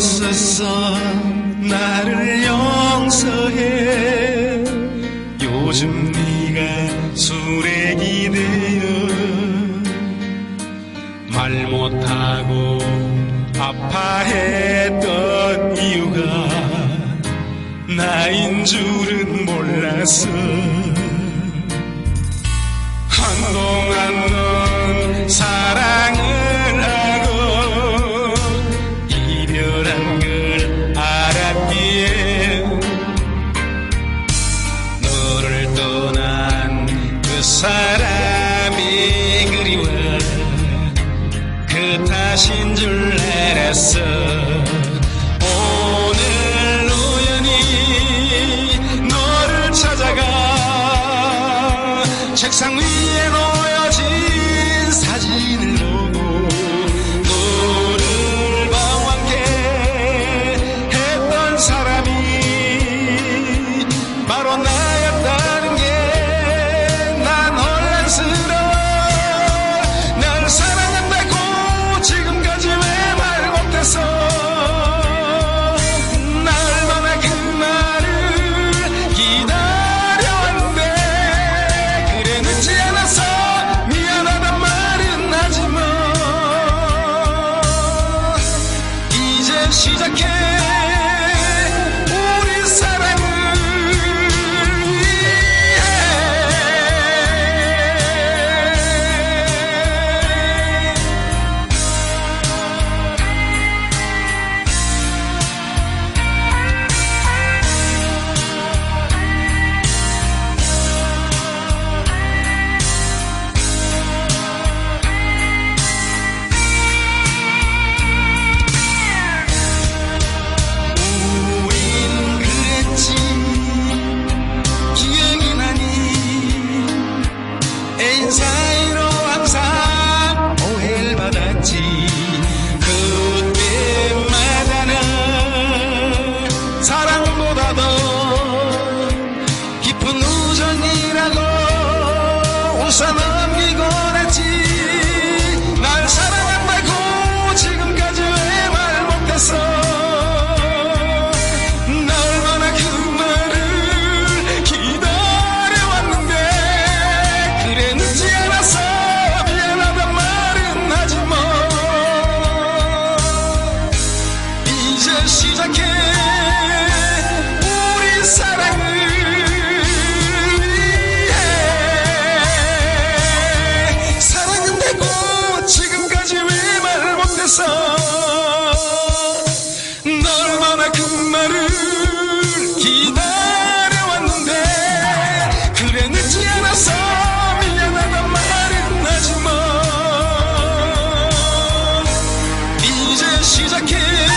있었어 나를 용서해. 요즘 네가 수레기 되어 말 못하고 아파했던 이유가 나인 줄은 몰랐어. 한동안 너 탓인 줄 알았어. she's a cat. 쫓아넘기곤 했지 she's a kid.